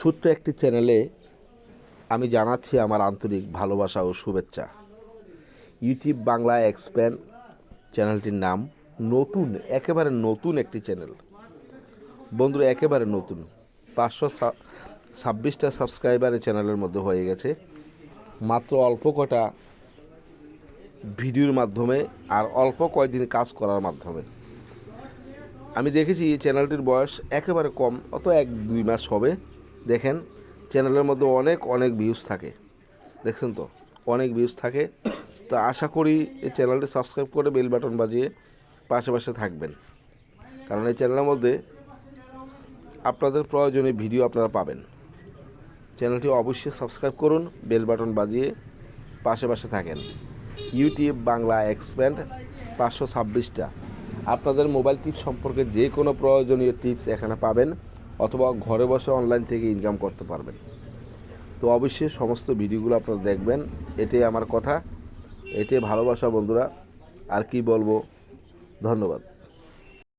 ছোট্ট একটি চ্যানেলে আমি জানাচ্ছি আমার আন্তরিক ভালোবাসা ও শুভেচ্ছা। ইউটিউব বাংলা এক্সপ্যান চ্যানেলটির নাম নতুন, একেবারে নতুন একটি চ্যানেল। বন্ধুরা, একেবারে নতুন। পাঁচশো ছাব্বিশটা সাবস্ক্রাইবার চ্যানেলের মধ্যে হয়ে গেছে। মাত্র অল্প কটা ভিডিওর মাধ্যমে আর অল্প কয়দিন কাজ করার মাধ্যমে। আমি দেখেছি এই চ্যানেলটির বয়স একেবারে কম, অত এক দুই মাস হবে। দেখেন, চ্যানেলের মধ্যে অনেক অনেক ভিউজ থাকে। দেখছেন তো? অনেক ভিউজ থাকে। তো আশা করি এই চ্যানেলটি সাবস্ক্রাইব করে বেল বাটন বাজিয়ে পাশে পাশে থাকবেন। কারণ এই চ্যানেলের মধ্যে আপনাদের প্রয়োজনীয় ভিডিও আপনারা পাবেন। চ্যানেলটি অবশ্যই সাবস্ক্রাইব করুন বেল বাটন বাজিয়ে পাশে পাশে থাকেন। ইউটিউব বাংলা এক্সপ্যান্ড পাঁচশো ছাব্বিশটা। আপনাদের মোবাইল টিপস সম্পর্কে যে কোনো প্রয়োজনীয় টিপস এখানে পাবেন। অথবা ঘরে বসে অনলাইন থেকে ইনকাম করতে পারবেন। তো অবশ্যই সমস্ত ভিডিওগুলো আপনারা দেখবেন, এটাই আমার কথা। এটাই ভালোবাসা বন্ধুরা। আর কি বলব? ধন্যবাদ।